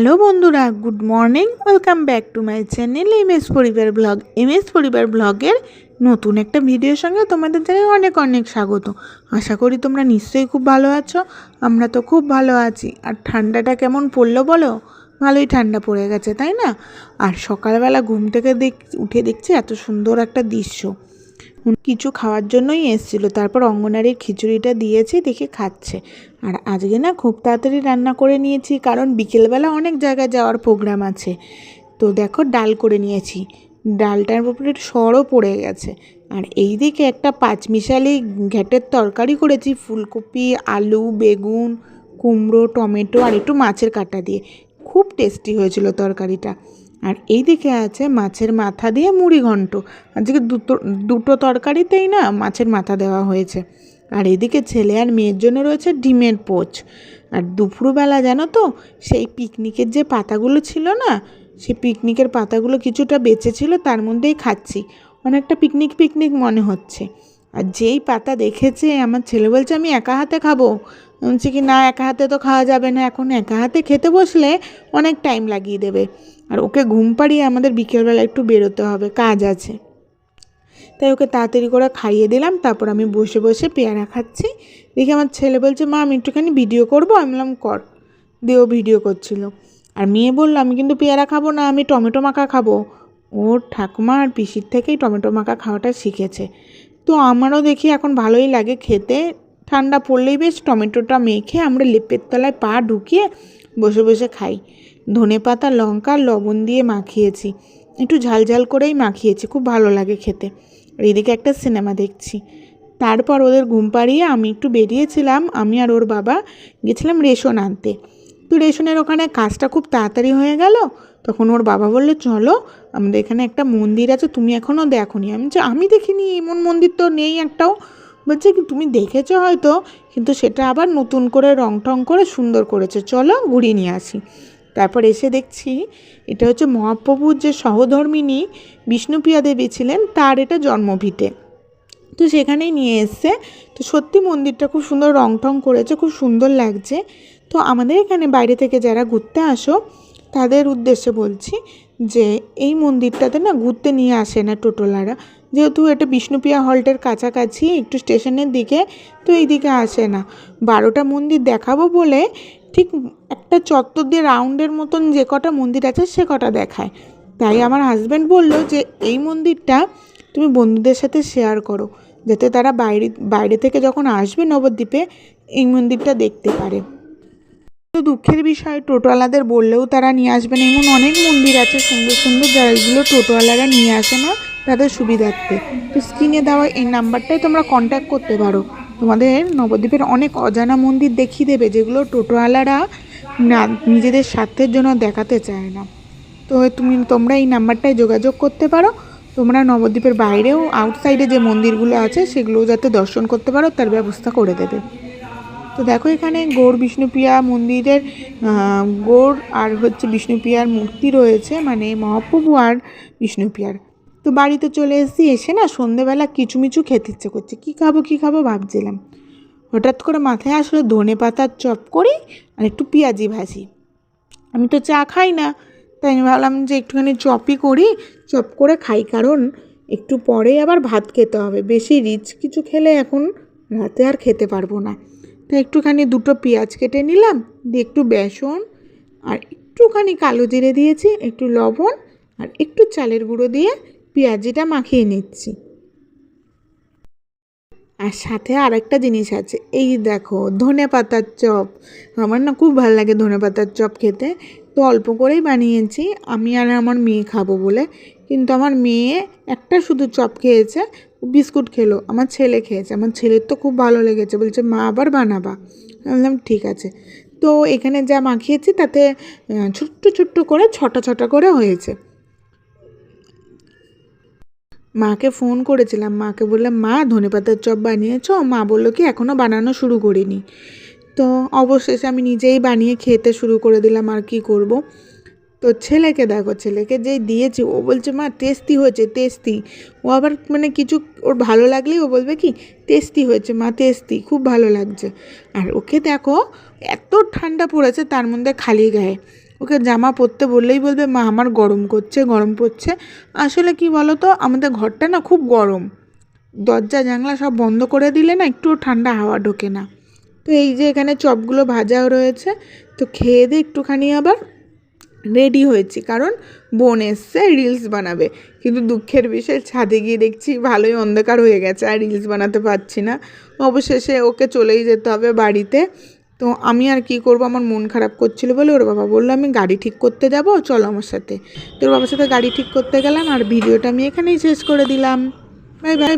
Hello বন্ধুরা, good morning, welcome back to my channel M S পরিবার blog. M S পরিবার ব্লগের নতুন একটা ভিডিওর সঙ্গে তোমাদের জানাই অনেক অনেক স্বাগত। আশা করি তোমরা নিশ্চয়ই খুব ভালো আছো, আমরা তো খুব ভালো আছি। আর ঠান্ডাটা কেমন পড়ল বলো? ভালোই ঠান্ডা পড়ে গেছে, তাই না? আর সকালবেলা ঘুম থেকে দেখ, উঠে দেখছি এত সুন্দর একটা দৃশ্য। কিছু খাওয়ার জন্যই এসেছিল, তারপর অঙ্গনারীর খিচুড়িটা দিয়েছি, দেখে খাচ্ছে। আর আজকে না খুব তাড়াতাড়ি রান্না করে নিয়েছি, কারণ বিকেলবেলা অনেক জায়গায় যাওয়ার প্রোগ্রাম আছে। তো দেখো ডাল করে নিয়েছি। ডালটার উপরে সরও পড়ে গেছে। আর এই দিকে একটা পাঁচমিশালি ঘ্যাটের তরকারি করেছি, ফুলকপি, আলু, বেগুন, কুমড়ো, টমেটো আর একটু মাছের কাঁটা দিয়ে। খুব টেস্টি হয়েছিল তরকারিটা। আর এই দিকে আছে মাছের মাথা দিয়ে মুড়ি ঘন্ট আজকে দুটো দুটো তরকারিতেই না মাছের মাথা দেওয়া হয়েছে। আর এদিকে ছেলে আর মেয়ের জন্য রয়েছে ডিমের পোচ। আর দুপুরবেলা জানো তো, সেই পিকনিকের যে পাতাগুলো ছিল না, সেই পিকনিকের পাতাগুলো কিছুটা বেঁচে ছিল, তার মধ্যেই খাচ্ছি। অনেকটা পিকনিক পিকনিক মনে হচ্ছে। আর যেই পাতা দেখেছে, আমার ছেলে বলছে, আমি একা হাতে খাব? বলছি কি, না, একা হাতে তো খাওয়া যাবে না। এখন একা হাতে খেতে বসলে অনেক টাইম লাগিয়ে দেবে। আর ওকে ঘুম পাড়িয়ে আমাদের বিকেলবেলা একটু বেরোতে হবে, কাজ আছে। তাই ওকে তাড়াতাড়ি করে খাইয়ে দিলাম, তারপর আমি বসে বসে পেয়ারা খাচ্ছি। দেখি আমার ছেলে বলছে, মা, আমি একটুখানি ভিডিও করব। আমি বললাম, কর। দিয়ে ভিডিও করছিল। আর মেয়ে বলল, আমি কিন্তু পেয়ারা খাব না, আমি টমেটো মাখা খাব। ওর ঠাকুমা আর পিসির থেকেই টমেটো মাখা খাওয়াটা শিখেছে। তো আমারও দেখি এখন ভালোই লাগে খেতে। ঠান্ডা পড়লেই বেশ টমেটোটা মেখে আমরা লেপের তলায় পা ঢুকিয়ে বসে বসে খাই। ধনে পাতা লঙ্কা, লবণ দিয়ে মাখিয়েছি। একটু ঝাল ঝাল করেই মাখিয়েছি খুব ভালো লাগে খেতে। আর এদিকে একটা সিনেমা দেখছি। তারপর ওদের ঘুম পাড়িয়ে আমি একটু বেরিয়েছিলাম আমি আর ওর বাবা গেছিলাম রেশন আনতে। তো রেশনের ওখানে কাজটা খুব তাড়াতাড়ি হয়ে গেল তখন ওর বাবা বলল চলো আমাদের এখানে একটা মন্দির আছে তুমি এখনও দেখোনি। আমি বলছি, আমি দেখিনি এমন মন্দির তো নেই একটাও। বলছে কি তুমি দেখেছ হয়তো কিন্তু সেটা আবার নতুন করে রং টং করে সুন্দর করেছে। চলো ঘুরিয়ে নিয়ে আসি। তারপর এসে দেখছি এটা হচ্ছে মহাপ্রভুর যে সহধর্মিনী বিষ্ণুপ্রিয়া দেবী ছিলেন, তার এটা জন্মভিটে। তো সেখানেই নিয়ে এসছে। তো সত্যি মন্দিরটা খুব সুন্দর রং টং করেছে, খুব সুন্দর লাগছে। তো আমাদের এখানে বাইরে থেকে যারা ঘুরতে আসো, তাদের উদ্দেশ্যে বলছি যে এই মন্দিরটাতে না ঘুরতে নিয়ে আসে না টোটোলারা। যেহেতু এটা বিষ্ণুপ্রিয়া হল্টের কাছাকাছি, একটু স্টেশনের দিকে, তো এই দিকে আসে না। বারোটা মন্দির দেখাবো বলে ঠিক একটা চত্বর দিয়ে রাউন্ডের মতন যে কটা মন্দির আছে সে কটা দেখায়। তাই আমার হাজব্যান্ড বলল যে, এই মন্দিরটা তুমি বন্ধুদের সাথে শেয়ার করো, যাতে তারা বাইরে বাইরে থেকে যখন আসবে নবদ্বীপে, এই মন্দিরটা দেখতে পারে। তো দুঃখের বিষয়, টোটোওয়ালাদের বললেও তারা নিয়ে আসবে না। এমন অনেক মন্দির আছে, সুন্দর সুন্দর যেগুলো টোটোওয়ালারা নিয়ে আসে না তাদের সুবিধার্থে। তো স্ক্রিনে দেওয়া এই নাম্বারটায় তোমরা কন্ট্যাক্ট করতে পারো। তোমাদের নবদ্বীপের অনেক অজানা মন্দির দেখিয়ে দেবে, যেগুলো টোটোওয়ালারা না, নিজেদের স্বার্থের জন্য দেখাতে চায় না। তো তুমি, তোমরা এই নাম্বারটায় যোগাযোগ করতে পারো। তোমরা নবদ্বীপের বাইরেও আউটসাইডে যে মন্দিরগুলো আছে, সেগুলোও যাতে দর্শন করতে পারো, তার ব্যবস্থা করে দেবে। তো দেখো এখানে গৌর বিষ্ণুপ্রিয়া মন্দিরের গৌর আর হচ্ছে বিষ্ণুপ্রিয়ার মূর্তি রয়েছে মানে মহাপ্রভু আর বিষ্ণুপ্রিয়ার তো বাড়িতে চলে এসেছি, এসে না সন্ধেবেলা কিচুমিচু খেতে ইচ্ছে করছে। কী খাব কী খাব ভাবছিলাম। হঠাৎ করে মাথায় আসলো ধনে পাতার চপ করি আর একটু পেঁয়াজি ভাজি। আমি তো চা খাই না, তাই আমি ভাবলাম যে একটুখানি চপই করি, চপ করে খাই। কারণ একটু পরে আবার ভাত খেতে হবে। বেশি রিচ কিছু খেলে এখন রাতে আর খেতে পারব না। তাই একটুখানি দুটো পেঁয়াজ কেটে নিলাম, দিয়ে একটু বেসন আর একটুখানি কালো জিরে দিয়েছি, একটু লবণ আর একটু চালের গুঁড়ো দিয়ে পেঁয়াজিটা মাখিয়ে নিচ্ছি। আর সাথে আর একটা জিনিস আছে, এই দেখো ধনে পাতার চপ। আমার না খুব ভালো লাগে ধনে পাতার চপ খেতে। তো অল্প করেই বানিয়েছি, আমি আর আমার মেয়ে খাব বলে। কিন্তু আমার মেয়ে একটা শুধু চপ খেয়েছে বিস্কুট খেলো, আমার ছেলে খেয়েছে। আমার ছেলের তো খুব ভালো লেগেছে, বলছে, মা, আবার বানাবা। বললাম, ঠিক আছে। তো এখানে যা মাখিয়েছি তাতে ছোট্ট ছোট্ট করে, ছটা ছটা করে হয়েছে। মাকে ফোন করেছিলাম। মাকে বললাম, মা, ধনেপাতার চপ বানিয়েছ? মা বলল কি এখনও বানানো শুরু করিনি। তো অবশেষে আমি নিজেই বানিয়ে খেতে শুরু করে দিলাম, আর কি করব। তো ছেলেকে দেখো, ছেলেকে যেই দিয়েছি, ও বলছে, মা, টেস্টি হয়েছে, টেস্টি। ও আবার মানে কিছু, ওর ভালো লাগলেই ও বলবে কি, টেস্টি হয়েছে, মা, টেস্টি, খুব ভালো লাগছে। আর ওকে দেখো, এত ঠান্ডা পড়েছে তার মধ্যে খালি গায়ে। ওকে জামা পরতে বললেই বলবে, মা, আমার গরম করছে গরম করছে আসলে কি বলো তো আমাদের ঘরটা না খুব গরম। দরজা, জানলা সব বন্ধ করে দিলে না একটুও ঠান্ডা হাওয়া ঢোকে না। তো এই যে এখানে চপগুলো ভাজাও রয়েছে, তো খেয়ে দিয়ে একটুখানি আবার। রেডি হয়েছি, কারণ বোন এসছে, রিলস বানাবে। কিন্তু দুঃখের বিষয়, ছাদে গিয়ে দেখছি ভালোই অন্ধকার হয়ে গেছে, আর রিলস বানাতে পারছি না। অবশেষে ওকে চলেই যেতে হবে বাড়িতে। তো আমি আর কি করব? আমার মন খারাপ করছিল বলে ওর বাবা বলল, আমি গাড়ি ঠিক করতে যাব, চলো আমার সাথে। তো ওর বাবার সাথে গাড়ি ঠিক করতে গেলাম আর ভিডিওটা আমি এখানেই শেষ করে দিলাম। Bye bye.